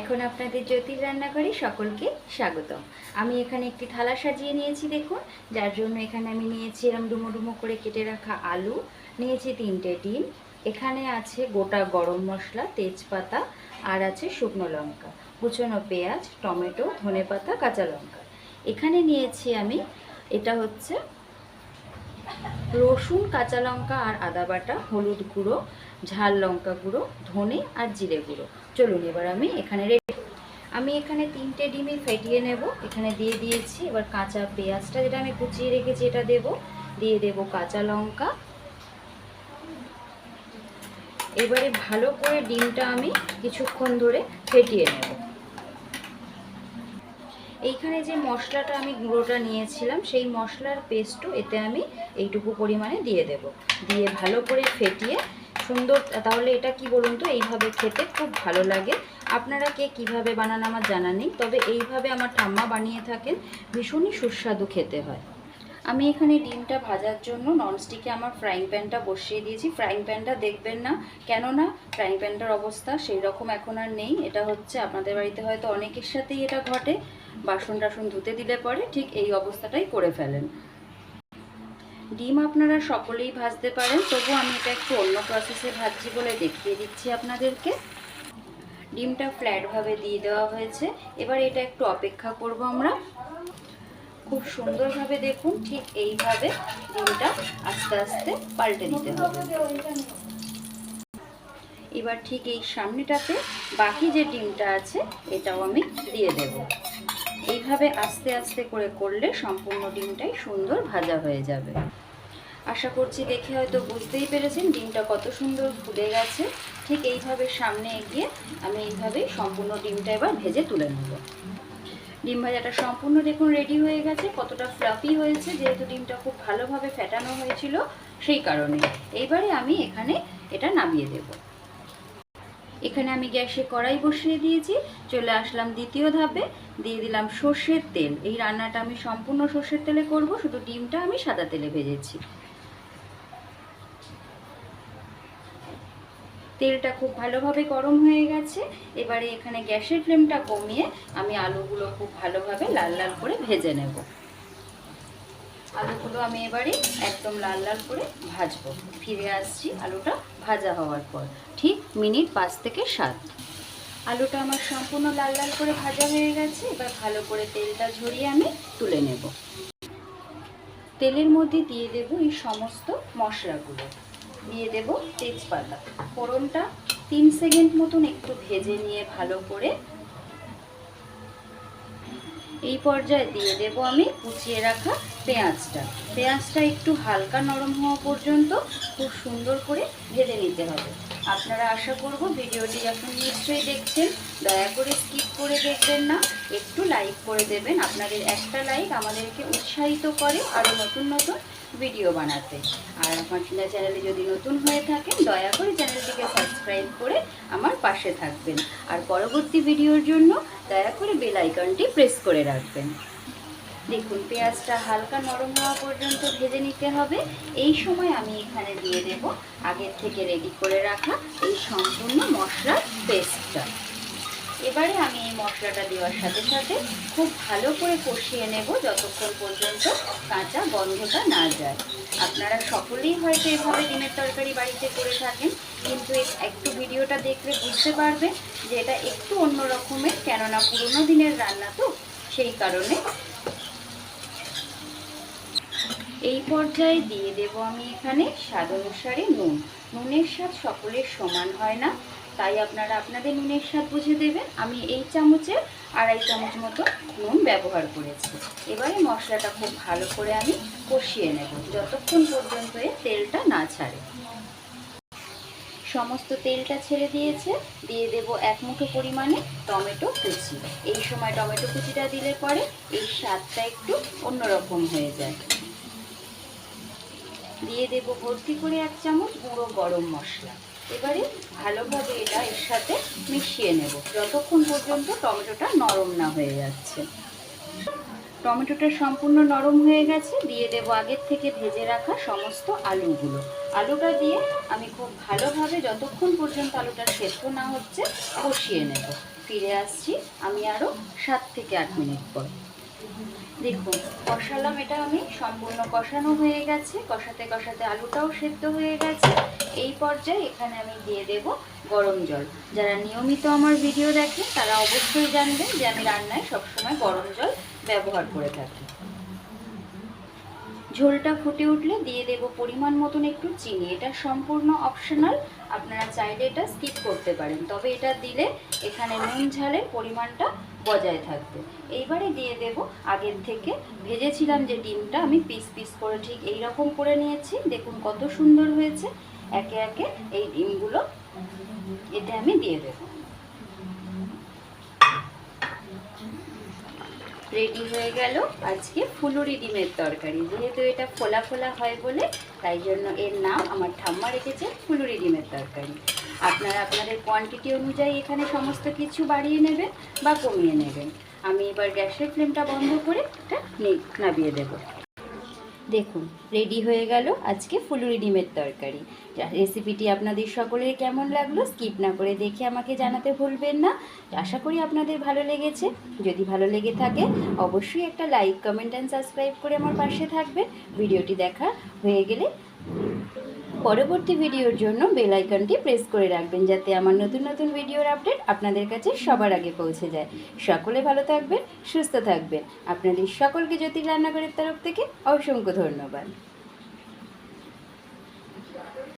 এখন আপনাদের জ্যোতির রান্নাঘরে সকলকে স্বাগতম। আমি এখানে একটি থালা সাজিয়ে নিয়েছি, দেখুন। যার জন্য এখানে আমি নিয়েছি এরম ডুমো ডুমো করে কেটে রাখা আলু, নিয়েছি তিনটে ডিম। এখানে আছে গোটা গরম মশলা, তেজপাতা, আর আছে শুকনো লঙ্কা, কুচনো পেঁয়াজ, টমেটো, ধনেপাতা, কাঁচা লঙ্কা। এখানে নিয়েছি আমি, এটা হচ্ছে রসুন, কাঁচা লঙ্কা আর আদা বাটা, হলুদ গুঁড়ো, ঝাল লঙ্কা গুঁড়ো, ধনে আর জিরে গুঁড়ো। চলুন এবার আমি এখানে রেডি। আমি এখানে তিনটে ডিমই ফেটিয়ে নেব। এখানে দিয়ে দিয়েছি এবার কাঁচা পেঁয়াজটা যেটা আমি কুচিয়ে রেখেছি, এটা দেব। দিয়ে দেব কাঁচা লঙ্কা। এবারে ভালো করে ডিমটা আমি কিছুক্ষণ ধরে ফেটিয়ে নেব। এইখানে যে মশলাটা আমি গুঁড়োটা নিয়েছিলাম, সেই মশলার পেস্টও এতে আমি এইটুকু পরিমাণে দিয়ে দেব। দিয়ে ভালো করে ফেটিয়ে সুন্দর, তাহলে এটা কি বলুন তো? এইভাবে খেতে খুব ভালো লাগে। আপনারা কে কীভাবে বানান আমার জানা নেই, তবে এইভাবে আমার ঠাম্মা বানিয়ে থাকেন, ভীষণই সুস্বাদু খেতে হয়। আমি এখানে ডিমটা ভাজার জন্য ননস্টিকে আমার ফ্রাইং প্যানটা বসিয়ে দিয়েছি। ফ্রাইং প্যানটা দেখবেন না। কেননা ফ্রাইং প্যানটার অবস্থা সেই রকম এখন আর নেই। এটা হচ্ছে আপনাদের বাড়িতে হয়তো অনেকের সাথেই এটা ঘটে। বাসন টাসন ধুতে দিলে পরে ঠিক এই অবস্থাটাই করে ফেলেন। ডিম আপনারা সকলেই ভাজতে পারেন। তবু আমি এটা একটু অন্য প্রসেসে ভাজছি বলে দেখিয়ে দিচ্ছি আপনাদেরকে। ডিমটা ফ্ল্যাটভাবে দিয়ে দেওয়া হয়েছে। এবার এটা একটু অপেক্ষা করব আমরা। খুব সুন্দরভাবে দেখুন, ঠিক এইভাবে ডিমটা আস্তে আস্তে পাল্টে দিতে হবে। এবার ঠিক এই সামনেটাতে বাকি যে ডিমটা আছে, এটাও আমি দিয়ে দেব। এইভাবে আস্তে আস্তে করে করলে সম্পূর্ণ ডিমটাই সুন্দর ভাজা হয়ে যাবে। আশা করছি দেখে হয়তো বুঝতেই পেরেছেন ডিমটা কত সুন্দর ফুলে গেছে। ঠিক এইভাবে সামনে এগিয়ে আমি এইভাবেই সম্পূর্ণ ডিমটা এবার ভেজে তুলে নেব। ডিম ভাজাটা সম্পূর্ণ দেখুন রেডি হয়ে গেছে, কতটা ফ্লাফি হয়েছে, যেহেতু ডিমটা খুব ভালোভাবে ফেটানো হয়েছিল সেই কারণে। এইবারে আমি এখানে এটা নামিয়ে দেব। এখানে আমি গ্যাসে কড়াই বসিয়ে দিয়েছি, চলে আসলাম দ্বিতীয় ধাপে, দিয়ে দিলাম সর্ষের তেল। এই রান্নাটা আমি সম্পূর্ণ সর্ষের তেলে করব, শুধু ডিমটা আমি সাদা তেলে ভেজেছি। তেলটা খুব ভালোভাবে গরম হয়ে গেছে। এবারে এখানে গ্যাসের ফ্লেমটা কমিয়ে আমি আলুগুলো খুব ভালোভাবে লাল লাল করে ভেজে নেব। আলুগুলো আমি এবারে একদম লাল লাল করে ভাজবো। ফিরে আসছি আলুটা ভাজা হওয়ার পর, ঠিক মিনিট পাঁচ থেকে সাত। আলুটা আমার সম্পূর্ণ লাল লাল করে ভাজা হয়ে গেছে। এবার ভালো করে তেলটা ঝরিয়ে আমি তুলে নেব। তেলের মধ্যে দিয়ে দেব এই সমস্ত মশলাগুলো। দিয়ে দেব তেজপাতা। ফোড়নটা তিন সেকেন্ড মতন একটু ভেজে নিয়ে ভালো করে এই পর্যায়ে দিয়ে দেব আমি কুচিয়ে রাখা পেঁয়াজটা। পেঁয়াজটা একটু হালকা নরম হওয়া পর্যন্ত খুব সুন্দর করে ভেজে নিতে হবে। আপনারা আশা করব ভিডিওটি যখন নিশ্চয়ই দেখছেন। দয়া করে স্কিপ করে দেখবেন না, একটু লাইক করে দেবেন। আপনাদের একটা লাইক আমাদেরকে উৎসাহিত করে আরও নতুন নতুন ভিডিও বানাতে। আর আমার চ্যানেলে যদি নতুন হয়ে থাকেন, দয়া করে চ্যানেলটিকে সাবস্ক্রাইব করে আমার পাশে থাকবেন। আর পরবর্তী ভিডিওর জন্য দয়া করে বেল আইকনটি প্রেস করে রাখবেন। দেখুন, পেঁয়াজটা হালকা নরম হওয়া পর্যন্ত ভেজে নিতে হবে। এই সময় আমি এখানে দিয়ে দেব আগের থেকে রেডি করে রাখা এই সম্পূর্ণ মশলার পেস্টটা এবারে আমি এই মশলাটা দেওয়ার সাথে সাথে খুব ভালো করে কষিয়ে নেব যতক্ষণ পর্যন্ত কাঁচা গন্ধটা না যায়। আপনারা সকলেই হয়তো এভাবে ডিমের তরকারি বাড়িতে করে থাকেন, কিন্তু একটু ভিডিওটা দেখলে বুঝতে পারবেন যে এটা একটু অন্য রকমের, কেননা পুরোনো দিনের রান্না তো সেই কারণে এই পর্যায়ে দিয়ে দেব আমি এখানে স্বাদ অনুসারে নুন। নুনের স্বাদ সকলের সমান হয় না, তাই আপনারা আপনাদের নুনের স্বাদ বুঝে দেবেন। আমি এই চামচে আড়াই চামচ মতো নুন ব্যবহার করেছি। এবারে মশলাটা খুব ভালো করে আমি কষিয়ে নেব, যতক্ষণ পর্যন্ত এর তেলটা না ছাড়ে। সমস্ত তেলটা ছেড়ে দিয়েছে, দিয়ে দেব এক মুঠো পরিমাণে টমেটো কুচি। এই সময় টমেটো কুচিটা দিলে পরে এই স্বাদটা একটু অন্যরকম হয়ে যায়। দিয়ে দেব ভর্তি করে এক চামচ গুঁড়ো গরম মশলা। এবারে ভালোভাবে এটা এর সাথে মিশিয়ে নেব। যতক্ষণ পর্যন্ত টমেটোটা নরম না হয়ে যাচ্ছে। টমেটোটা সম্পূর্ণ নরম হয়ে গেছে। দিয়ে দেবো আগের থেকে ভেজে রাখা সমস্ত আলুগুলো। আলুটা দিয়ে আমি খুব ভালোভাবে যতক্ষণ পর্যন্ত আলুটা সেদ্ধ না হচ্ছে, কষিয়ে নেব। ফিরে আসছি আমি আরও সাত থেকে আট মিনিট পর। দেখুন, কষালাম এটা আমি, সম্পূর্ণ কষানো হয়ে গেছে, কষাতে কষাতে আলুটাও সেদ্ধ হয়ে গেছে। এই পর্যায়ে এখানে আমি দিয়ে দেব গরম জল। যারা নিয়মিত আমার ভিডিও দেখে তারা অবশ্যই জানবেন যে আমি রান্নায় সবসময় গরম জল ব্যবহার করে থাকি। ঝোলটা ফুটে উঠলে দিয়ে দেব পরিমাণ মতন একটু চিনি। এটা সম্পূর্ণ অপশনাল আপনারা চাইলে এটা স্কিপ করতে পারেন। তবে এটা দিলে এখানে নুন ঝালের পরিমাণটা বজায় থাকবে। এইবারে দিয়ে দেব আগের থেকে ভেজেছিলাম যে ডিমটা, আমি পিস পিস করে ঠিক এই রকম করে নিয়েছি। দেখুন কত সুন্দর হয়েছে। একে একে এই ডিমগুলো এতে আমি দিয়ে দেবো। রেডি হয়ে গেল। আজকে ফুলুরি ডিমের তরকারি। যেহেতু এটা ফোলা ফোলা হয় বলে, তাই জন্য এর নাম আমার ঠাম্মা রেখেছে ফুলুরি ডিমের তরকারি। আপনারা আপনাদের কোয়ান্টিটি অনুযায়ী এখানে সমস্ত কিছু বাড়িয়ে নেবেন বা কমিয়ে নেবেন। আমি এবার গ্যাসের ফ্লেমটা বন্ধ করে এটা নামিয়ে দেবো। দেখুন রেডি হয়ে গেল আজকে ফুলুরি ডিমের তরকারি। রেসিপিটি আপনাদের সকলের কেমন লাগল স্কিপ না করে দেখে আমাকে জানাতে ভুলবেন না। আশা করি আপনাদের ভালো লেগেছে। যদি ভালো লেগে থাকে, অবশ্যই একটা লাইক কমেন্ট অ্যান্ড সাবস্ক্রাইব করে আমার পাশে থাকবেন। ভিডিওটি দেখা হয়ে গেলে পরবর্তী ভিডিওর জন্য বেল আইকনটি প্রেস করে রাখবেন যাতে আমার নতুন নতুন ভিডিওর আপডেট আপনাদের কাছে সবার আগে পৌঁছে যায়। সকলে ভালো থাকবেন, সুস্থ থাকবেন। আপনাদের সকলকে জ্যোতি রান্নাঘরের তরফ থেকে অসংখ্য ধন্যবাদ।